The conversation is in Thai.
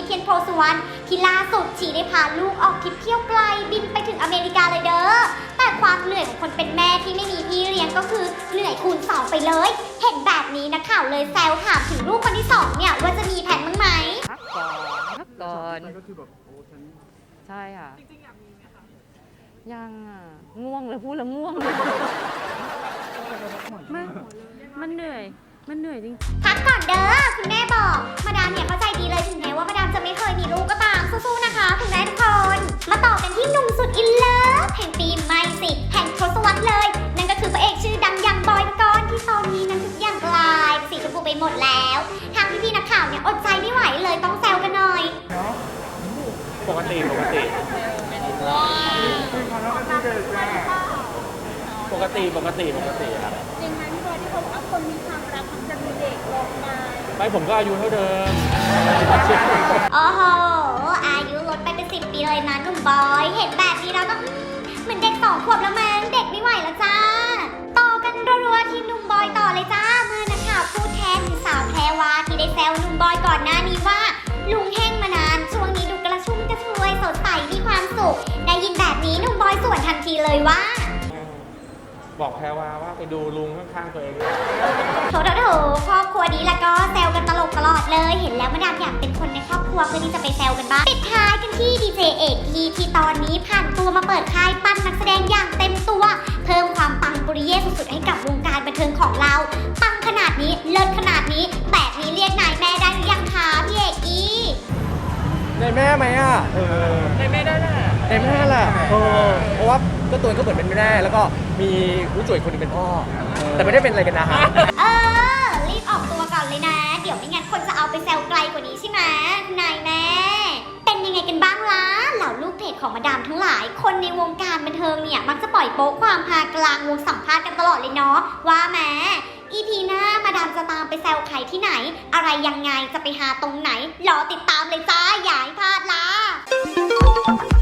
เจนนี่เทียนโพสุวรรณที่ล่าสุดฉีได้พาลูกออกทริปเที่ยวไกลบินไปถึงอเมริกาเลยเด้อ แต่ความเหนื่อยของคนเป็นแม่ที่ไม่มีพี่เลี้ยงก็คือเหนื่อยคูณสองไปเลย เห็นแบบนี้นะข่าวเลยแซวถามถึงลูกคนที่สองเนี่ยว่าจะมีแผนบ้างไหมพักก่อนพักก่อนใช่ก็คือแบบโอ้ฉันใช่ค่ะจริงๆอยากมีไหมคะยังอะง่วงเลยพูดแล้วง่วงเลยมันมันเหนื่อยมันเหนื่อยจริง ต่อกันที่หนุ่มสุดอินเลิฟแห่งปีใหม่สิแห่งทศวรรษเลย นั่นก็คือพระเอกชื่อดังอย่างบอยปกรณ์ที่ตอนนี้นั้นทุกอย่างกลายเป็นสีชมพูไปหมดแล้ว ทางพี่ๆนักข่าวเนี่ยอดใจไม่ไหวเลยต้องแซวกันหน่อย ปกติปกติคือความรักที่เกิดจากปกติปกติปกติครับจริงไหมพี่บอยที่เขาบอกว่าคนมีความรักมันจะมีเด็กลงมาไม่ผมก็อายุเท่าเดิม บอย เห็นแบบนี้แล้วก็อืมเหมือนเด็กสองขวบแล้วมั้งเด็กไม่ไหวแล้วจ้า ต่อกันรัวๆที่หนุ่มบอยต่อเลยจ้า เมื่อนักข่าวพูดแทนสาวแพรวาที่ได้แซวหนุ่มบอยก่อนหน้านี้ว่า ลุงแห้งมานานช่วงนี้ดูกระชุ่มกระชวยสดใสมีความสุข ได้ยินแบบนี้หนุ่มบอยสวนทันทีเลยว่าบอกแพรวาว่าไปดูลุงข้างๆตัวเองโถโถโถครอบครัวนี้แล้วก็แซวกันตลกตลอดเลย เห็นแล้วมาดามอยากเป็นคนในครอบครัวเพื่อที่จะไปแซวกันบ้างปิดท้ายกัน ที่ดีเจเอกทีที่ตอนนี้ผ่านตัวมาเปิดค่ายปั้นนักแสดงอย่างเต็มตัว เพิ่มความปังปุริเย่สุดๆให้กับวงการบันเทิงของเรา ปังขนาดนี้เลิศขนาดนี้แบบนี้เรียกนายแม่ได้หรือยังคะพี่เอกอีในแม่ไหมอะเออในแม่ได้แน่ในแม่แหละเออเพราะว่าก็ตัวเองก็เหมือนเป็นแม่แล้วก็มีผู้ช่วยคนหนึงเป็นพ่อแต่ไม่ได้เป็นอะไรกันนะฮะเออรีบออกตัวก่อนเลยนะ เดี๋ยวไม่งั้นคนจะเอาไปแซวไกลกว่านี้ใช่ไหมนายแม่ ของมาดามทั้งหลาย คนในวงการบันเทิงเนี่ยมักจะปล่อยโป๊ะความพากลางวงสัมภาษณ์กันตลอดเลยเนาะว่าแม้อีพีหน้ามาดามจะตามไปแซวใครที่ไหน อะไรยังไงจะไปหาตรงไหนรอติดตามเลยจ้าอย่าให้พลาดล่ะ